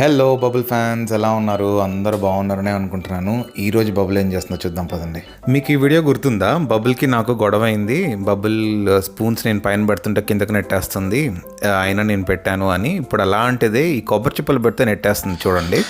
Hello bubble fans ఎలా ఉన్నారు? అందరూ బాగున్నారనే అనుకుంటున్నాను. ఈరోజు బబుల్ ఏం చేస్తుందో చూద్దాం పదండి. మీకు ఈ వీడియో గుర్తుందా? బబుల్కి నాకు గొడవ అయింది బబుల్ స్పూన్స్ నేను పైన పెడుతుంటే కిందకి నెట్టేస్తుంది. Uh, అయినా నేను పెట్టాను అని. ఇప్పుడు అలాంటిదే ఈ కొబ్బరి చిప్పలు పెడితే నెట్టేస్తుంది చూడండి.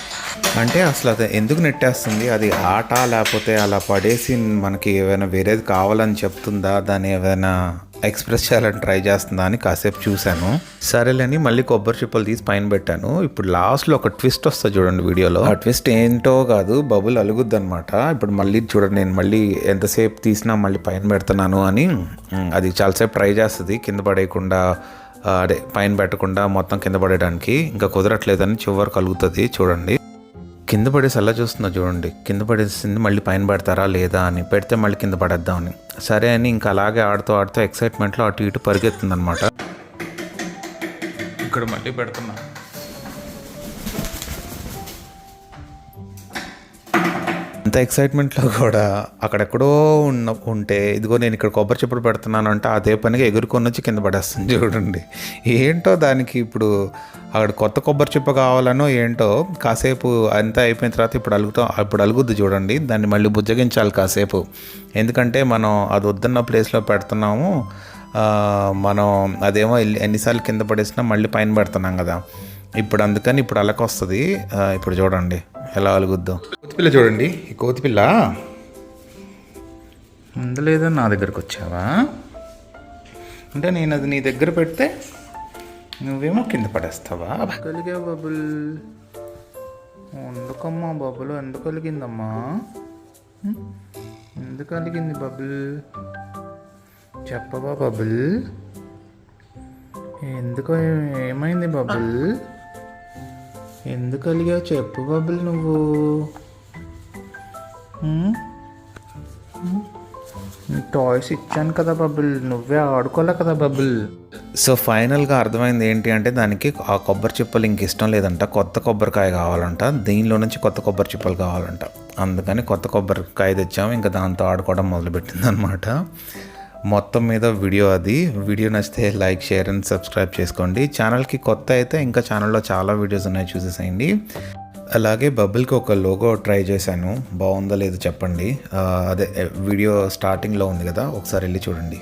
అంటే అసలు అది ఎందుకు నెట్టేస్తుంది? అది ఆట లేకపోతే అలా పడేసి మనకి ఏమైనా వేరేది కావాలని చెప్తుందా? దాని ఏమైనా ఎక్స్ప్రెస్ చేయాలని ట్రై చేస్తుందా అని కాసేపు చూశాను. సరేలేని మళ్ళీ కొబ్బరి చిప్పలు తీసి పైన పెట్టాను. ఇప్పుడు లాస్ట్లో ఒక ట్విస్ట్ వస్తుంది చూడండి వీడియోలో. ఆ ట్విస్ట్ ఏంటో కాదు బబుల్ అలుగుద్ది అనమాట ఇప్పుడు మళ్ళీ చూడండి నేను మళ్ళీ ఎంతసేపు తీసినా మళ్ళీ పైన పెడుతున్నాను అని అది చాలాసేపు ట్రై చేస్తుంది. కింద పడేయకుండా అదే పైన పెట్టకుండా మొత్తం కింద పడేయడానికి. ఇంకా కుదరట్లేదని చివరి కలుగుతుంది చూడండి. కింద పడేసి అలా చూస్తున్నా చూడండి. కింద పడేసింది మళ్ళీ పైన పెడతారా లేదా అని. పెడితే మళ్ళీ కింద పడేద్దామని. సరే అని ఇంకా అలాగే ఆడుతూ ఆడుతూ ఎక్సైట్మెంట్లో అటు ఇటు పరిగెత్తుంది అనమాట ఇక్కడ మళ్ళీ పెడుతున్నా. ఎక్సైట్మెంట్లో కూడా అక్కడెక్కడో ఉన్న ఉంటే ఇదిగో నేను ఇక్కడ కొబ్బరి చెప్పుడు పెడుతున్నాను అంటే అదే పనిగా ఎగురుకొని వచ్చి కింద పడేస్తుంది చూడండి. ఏంటో దానికి ఇప్పుడు అక్కడ కొత్త కొబ్బరి చిప్ప కావాలనో ఏంటో కాసేపు అంతా అయిపోయిన తర్వాత ఇప్పుడు అలుగుతా ఇప్పుడు అలుగుద్ది చూడండి. దాన్ని మళ్ళీ బుజ్జగించాలి కాసేపు. ఎందుకంటే మనం అది వద్దన్న ప్లేస్లో పెడుతున్నాము. మనం అదేమో ఎన్నిసార్లు కింద పడేసినా మళ్ళీ పైన పెడుతున్నాం కదా. ఇప్పుడు అందుకని ఇప్పుడు అలకొస్తుంది. ఇప్పుడు చూడండి ఎలా అలుగుద్దో. కోతిపిల్ల చూడండి. ఈ కోతిపిల్ల ఉండలేదా నా దగ్గరకు వచ్చావా? అంటే నేను అది నీ దగ్గర పెడితే నువ్వేమో కింద పడేస్తావా? కలిగా బబుల్? ఎందుకమ్మా బబుల్? ఎందుకు కలిగిందమ్మా? ఎందుకు కలిగింది బబుల్? చెప్పవా బబుల్? ఎందుకు ఏమైంది బబుల్? ఎందుకు కలిగా చెప్పు బబుల్ నువ్వు. టాయ్స్ ఇచ్చాను కదా బబుల్. నువ్వే ఆడుకోలే కదా బబుల్. సో ఫైనల్గా అర్థమైంది ఏంటి అంటే దానికి ఆ కొబ్బరి చిప్పలు ఇంక ఇష్టం లేదంట. కొత్త కొబ్బరికాయ కావాలంట. దీనిలో నుంచి కొత్త కొబ్బరి చిప్పలు కావాలంట. అందుకని కొత్త కొబ్బరికాయ తెచ్చాము. ఇంకా దాంతో ఆడుకోవడం మొదలుపెట్టింది అనమాట మొత్తం మీద వీడియో అది. వీడియో నచ్చితే లైక్ షేర్ అండ్ సబ్స్క్రైబ్ చేసుకోండి. ఛానల్కి కొత్త అయితే ఇంకా ఛానల్లో చాలా వీడియోస్ ఉన్నాయి. చూసేసేయండి. అలాగే బబుల్కి ఒక లోగో ట్రై చేశాను. బాగుందో లేదో చెప్పండి? అదే వీడియో స్టార్టింగ్లో ఉంది కదా ఒకసారి వెళ్ళి చూడండి.